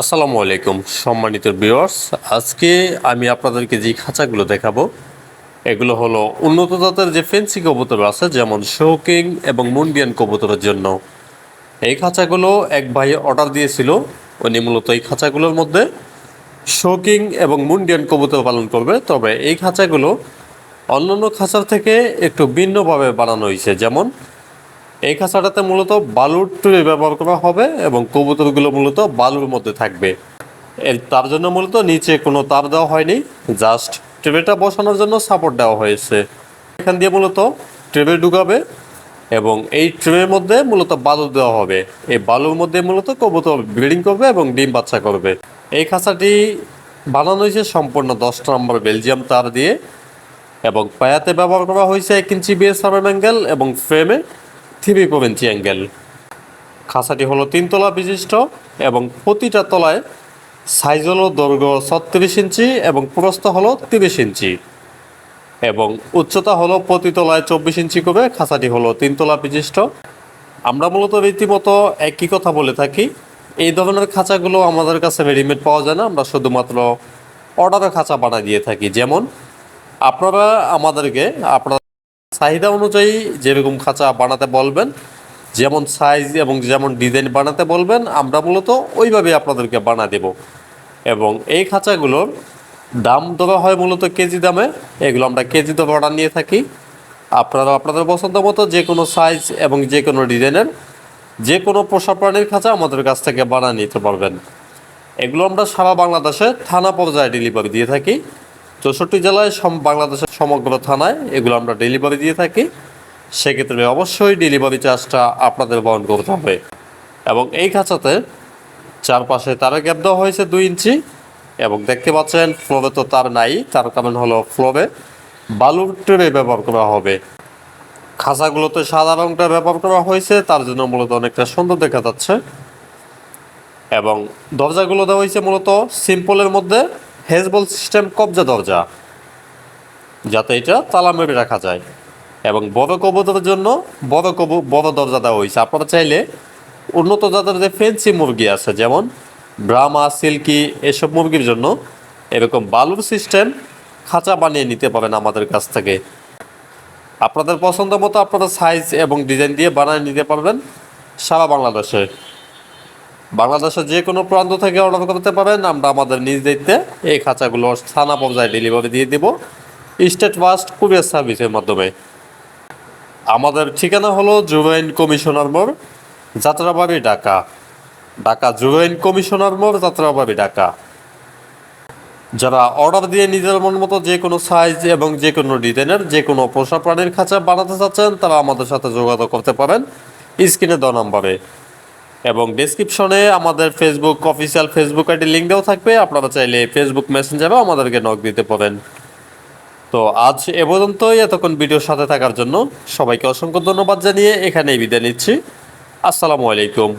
আসসালামু আলাইকুম, সম্মানিত ভিউয়ার্স। আজকে আমি আপনাদেরকে যে খাঁচাগুলো দেখাবো, এগুলো হলো উন্নত জাতের যে ফেন্সি কবুতর আছে, যেমন শৌকিং এবং মুন্ডিয়ান কবুতরের জন্য। এই খাঁচাগুলো এক ভাই অর্ডার দিয়েছিল, উনি মূলত এই খাঁচাগুলোর মধ্যে শৌকিং এবং মুন্ডিয়ান কবুতর পালন করবে। তবে এই খাঁচাগুলো অন্যান্য খাঁচার থেকে একটু ভিন্নভাবে বানানো হয়েছে, যেমন এই খাঁচাটাতে মূলত বালুর টুরে ব্যবহার করা হবে এবং কবুতরগুলো মূলত বালুর মধ্যে থাকবে। তার জন্য মূলত নিচে কোনো তার দেওয়া হয়নি, জাস্ট ট্রেটা বসানোর জন্য সাপোর্ট দেওয়া হয়েছে। এখান দিয়ে মূলত ট্রেবে ঢুকাবে এবং এই ট্রের মধ্যে মূলত বালু দেওয়া হবে। এই বালুর মধ্যে মূলত কবুতর ব্রিডিং করবে এবং ডিম বাচ্চা করবে। এই খাঁচাটি বানানো হয়েছে সম্পূর্ণ দশটা নম্বর বেলজিয়াম তার দিয়ে এবং পায়াতে ব্যবহার করা হয়েছে এক ইঞ্চি বিএস সার্ভেম অ্যাঙ্গেল এবং ফ্রেমে থ্রি ফোর অ্যাঙ্গেল খাঁচাটি হলো তিনতলা বিশিষ্ট এবং প্রতিটা তলায় সাইজ হলো দৈর্ঘ্য ছত্রিশ ইঞ্চি এবং প্রস্থ হলো তিরিশ ইঞ্চি। এবং উচ্চতা হলো প্রতি তলায় চব্বিশ ইঞ্চি করে খাঁচাটি হলো তিনতলা বিশিষ্ট। আমরা মূলত রীতিমতো একই কথা বলে থাকি। এই ধরনের খাঁচাগুলো আমাদের কাছে রেডিমেড পাওয়া যায় না। আমরা শুধুমাত্র অর্ডারের খাঁচা বানাই দিয়ে থাকি। যেমন, আপনারা আমাদেরকে আপনার চাহিদা অনুযায়ী যেরকম খাঁচা বানাতে বলবেন, যেমন সাইজ এবং যেমন ডিজাইন বানাতে বলবেন, আমরা মূলত ওইভাবে আপনাদেরকে বানা দেব। এবং এই খাঁচাগুলোর দাম দেওয়া হয় মূলত কেজি দামে, এগুলো আমরা কেজি দামে অর্ডার নিয়ে থাকি। আপনারা আপনাদের পছন্দ মতো যে কোনো সাইজ এবং যে কোনো ডিজাইনের যে কোনো পোষা প্রাণীর খাঁচা আমাদের কাছ থেকে বানা নিতে পারবেন। এগুলো আমরা সারা বাংলাদেশে থানা পর্যায়ে ডেলিভারি দিয়ে থাকি। চৌষট্টি জেলায় বাংলাদেশের সমগ্র থানায় এগুলো আমরা ডেলিভারি দিয়ে থাকি। সেক্ষেত্রে অবশ্যই ডেলিভারি চার্জটা আপনাদের বহন করতে হবে। এবং এই খাঁচাতে চারপাশে তারের গ্যাপ দেওয়া হয়েছে দুই ইঞ্চি। এবং দেখতে পাচ্ছেন ফ্লোরে তো তার নাই, তার কারণ হলো ফ্লোরে বালুর ট্রে ব্যবহার করা হবে। খাঁচাগুলোতে সাদা রংটা ব্যবহার করা হয়েছে, তার জন্য মূলত অনেকটা সুন্দর দেখা যাচ্ছে। এবং দরজাগুলো দেওয়া হয়েছে মূলত সিম্পলের মধ্যে। হেজবল সিস্টেম কবজা দরজা, যাতে এটা তালা মেরে রাখা যায়। এবং বড় কবুতরের জন্য বড় কবু বড় দরজা দেওয়া হয়েছে। আপনারা চাইলে উন্নত জাতের যে ফেন্সি মুরগি আছে, যেমন ব্রাহ্মা সিল্কি এসব মুরগির জন্য এরকম বালুর সিস্টেম খাঁচা বানিয়ে নিতে পারেন আমাদের কাছ থেকে। আপনাদের পছন্দ মতো আপনারা সাইজ এবং ডিজাইন দিয়ে বানিয়ে নিতে পারবেন সারা বাংলাদেশে। বাংলাদেশের যে কোনো প্রান্ত থেকে অর্ডার করতে পারেন। আমরা আমাদের নিজ দায়িত্বে এই খাঁচাগুলো থানা পর্যায়ে ডেলিভারি দিয়ে দেব। স্টেট ফাস্ট কুরিয়ার সার্ভিসের মাধ্যমে। আমাদের ঠিকানা হলো জুবাইন কমিশনার মোড় যাত্রাবাড়ি, ঢাকা। ঢাকা জুবাইন কমিশনার মোড় যাত্রাবাড়ি, ঢাকা। যারা অর্ডার দিয়ে নিজের মন মতো যে কোনো সাইজ এবং যে কোনো ডিজাইনের যে কোনো পোষা প্রাণীর খাঁচা বানাতে চাচ্ছেন, তারা আমাদের সাথে যোগাযোগ করতে পারেন। স্ক্রিনে দ নম্বরে। এবং ডিসক্রিপশনে আমাদের Facebook official Facebook ID link দেওয়া থাকবে। আপনারা চাইলে ফেসবুক মেসেঞ্জারেও আমাদেরকে নক দিতে পারেন। তো আজ এ পর্যন্তই। এতক্ষণ ভিডিওর সাথে থাকার জন্য সবাইকে অসংখ্য ধন্যবাদ জানিয়ে এখানেই বিদায় নিচ্ছি। আসসালামু আলাইকুম।